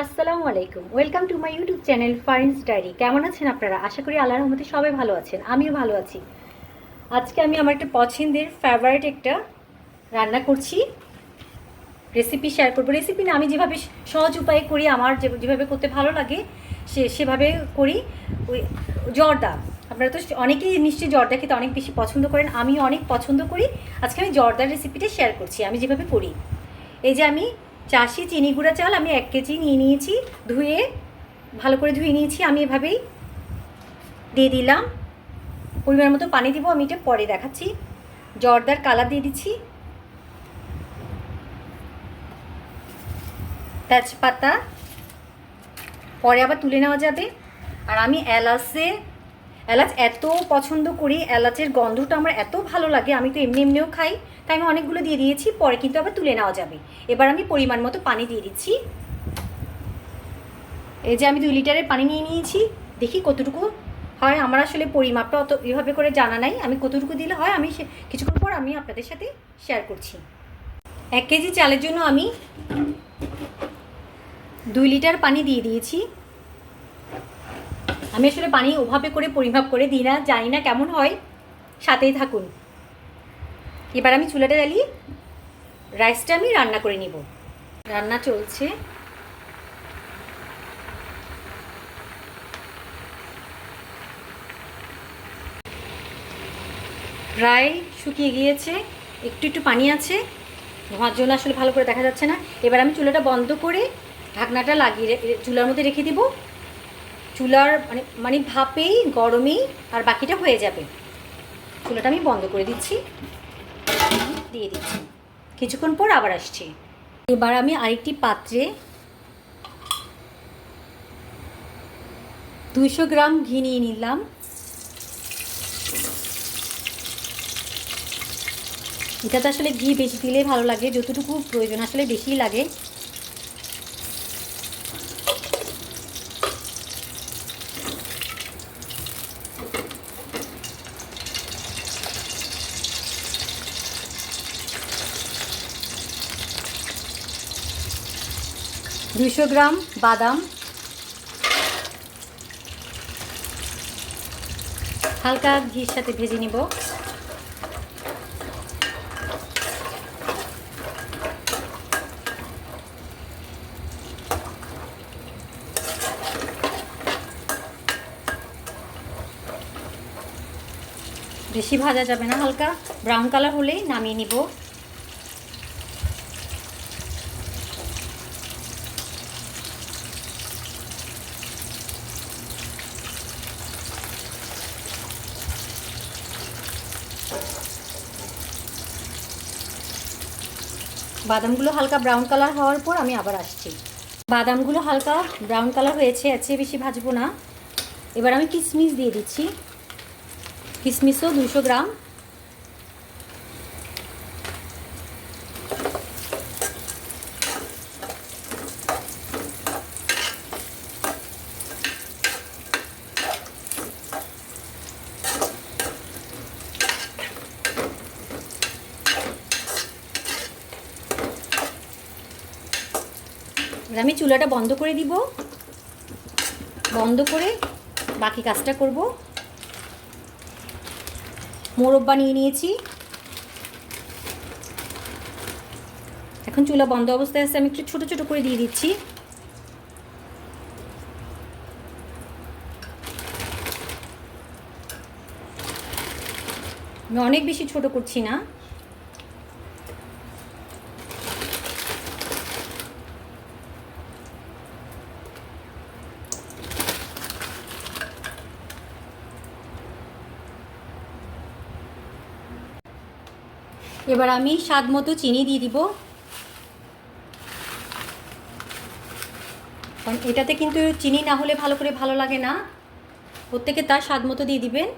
আসসালামু আলাইকুম। Welcome to my YouTube channel Farin's diary কেমন আছেন আপনারা? আশা করি আল্লাহর রহমতে সবাই ভালো আছেন। আমিও ভালো আছি। আজকে আমি আমার একটা পছন্দের ফেভারিট একটা রান্না করছি। রেসিপি শেয়ার করব। রেসিপি না, আমি যেভাবে সহজ উপায়ে করি, আমার যেভাবে করতে ভালো লাগে, সে সেভাবে করি। ওই জর্দা। আপনারা তো অনেকেই নিশ্চয়ই জর্দা খেতে অনেক বেশি পছন্দ করেন। আমি অনেক পছন্দ করি। আজকে আমি জর্দার রেসিপিটা শেয়ার করছি। আমি যেভাবে করি। এই যে আমি চাষি চিনি গুঁড়া চাল আমি এক কেজি নিয়ে নিয়েছি, ধুয়ে ভালো করে ধুয়ে নিয়েছি, আমি এভাবেই দিয়ে দিলাম। পরিমাণ মতো পানি দিব, আমি এটা পরে দেখাচ্ছি। জর্দার কালার দিয়ে দিচ্ছি। তেজপাতা, পরে আবার তুলে নেওয়া যাবে। আর আমি এলাচে এলাচ এত পছন্দ করি, এলাচের গন্ধটা আমার এত ভালো লাগে, আমি তো এমনি এমনিও খাই। তাই আমি অনেকগুলো দিয়ে দিয়েছি, পরে কিন্তু আবার তুলে নেওয়া যাবে। এবার আমি পরিমাণ মতো পানি দিয়ে দিচ্ছি। এই যে আমি দুই লিটারের পানি নিয়ে নিয়েছি, দেখি কতটুকু হয়। আমার আসলে পরিমাপটা অত এভাবে করে জানা নাই। আমি কতটুকু দিলে হয়, আমি কিছুক্ষণ পর আমি আপনাদের সাথে শেয়ার করছি। এক কেজি চালের জন্য আমি দুই লিটার পানি দিয়ে দিয়েছি। আমি আসলে পানি ওভাবে করে পরিমাপ করে দিই না, জানি না কেমন হয়। সাথেই থাকুন। এবার আমি চুলাটা জ্বালিয়ে রাইসটা আমি রান্না করে নিব। রান্না চলছে। প্রায় শুকিয়ে গিয়েছে, একটু একটু পানি আছে। ধোঁয়ার জন্য আসলে ভালো করে দেখা যাচ্ছে না। এবার আমি চুলাটা বন্ধ করে ঢাকনাটা লাগিয়ে চুলার মধ্যে রেখে দিব। চুলার মানে মানে ভাপেই, গরমেই আর বাকিটা হয়ে যাবে। চুলাটা আমি বন্ধ করে দিচ্ছি। দিয়ে দিচ্ছি। কিছুক্ষণ পর আবার আসছি। এবার আমি আরেকটি পাত্রে দুইশো গ্রাম ঘি নিয়ে নিলাম। এটাতে আসলে ঘি বেশি দিলে ভালো লাগে, যতটুকু প্রয়োজন আসলে বেশিই লাগে। দুইশো গ্রাম বাদাম, হালকা ঘির সাথে ভেজে নিব। বেশি ভাজা যাবে না, হালকা ব্রাউন কালার হলেই নামিয়ে নিব। বাদামগুলো হালকা ব্রাউন কালার হওয়ার পর আমি আবার আসছি। বাদামগুলো হালকা ব্রাউন কালার হয়েছে, এর চেয়ে বেশি ভাজবো না। এবার আমি কিশমিশ দিয়ে দিচ্ছি। কিশমিশও দুশো গ্রাম। আমি চুলাটা বন্ধ করে দিব। বন্ধ করে বাকি কাজটা করব। মোরব্বা নিয়ে নিয়েছি। এখন চুলা বন্ধ অবস্থায় আছে, আমি একটু ছোটো ছোটো করে দিয়ে দিচ্ছি। আমি অনেক বেশি ছোট করছি না। এবার আমি স্বাদ মতো চিনি দিয়ে দিব। কারণ এটাতে কিন্তু চিনি না হলে ভালো করে ভালো লাগে না। প্রত্যেকে তার স্বাদ মতো দিয়ে দিবেন।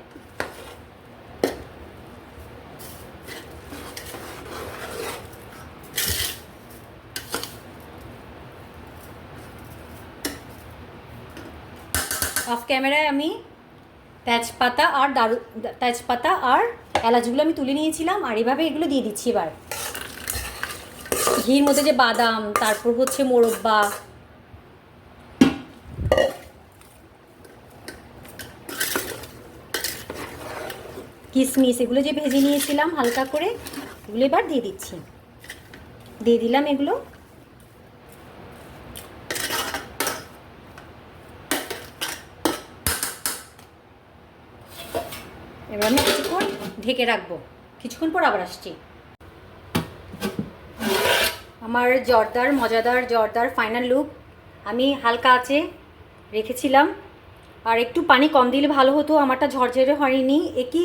অফ ক্যামেরায় আমি তেজপাতা আর দারু তেজপাতা আর এলাচগুলো আমি তুলে নিয়েছিলাম আর এভাবে এগুলো দিয়ে দিচ্ছি এবার। ঘির মধ্যে যে বাদাম, তারপর হচ্ছে মোরব্বা। কিশমিশ এগুলো যে ভেজে নিয়েছিলাম হালকা করে এগুলো এবার দিয়ে দিচ্ছি। দিয়ে দিলাম এগুলো। এবার আমি ঢেকে রাখব। কিছুক্ষণ পর আবার আসছি। আমার জর্দার, মজাদার জর্দার ফাইনাল লুক আমি হালকা আছে, রেখেছিলাম। আর একটু পানি কম দিলে ভালো হতো, আমারটা ঝরঝরে হয়নি। একই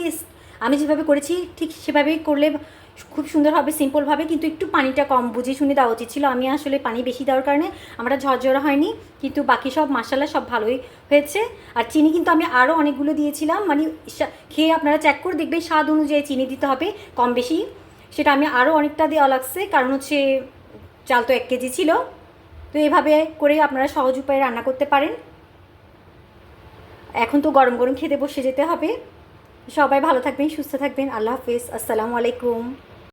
আমি যেভাবে করেছি, ঠিক সেভাবেই করলে খুব সুন্দর হবে সিম্পলভাবে কিন্তু একটু পানিটা কম বুঝে শুনে দেওয়া উচিত ছিল। আমি আসলে পানি বেশি দেওয়ার কারণে আমারটা ঝরঝরে হয়নি, কিন্তু বাকি সব মশলা সব ভালোই হয়েছে। আর চিনি কিন্তু আমি আরও অনেকগুলো দিয়েছিলাম মানে খেয়ে আপনারা চেক করে দেখবেন, স্বাদ অনুযায়ী চিনি দিতে হবে কম বেশি। সেটা আমি আরও অনেকটা দেওয়া লাগছে, কারণ হচ্ছে চাল তো এক কেজি ছিল। তো এভাবে করে আপনারা সহজ উপায়ে রান্না করতে পারেন। এখন তো গরম গরম খেতে বসে যেতে হবে। সবাই ভালো থাকবেন, সুস্থ থাকবেন। আল্লাহ হাফিজ। আসসালামু আলাইকুম।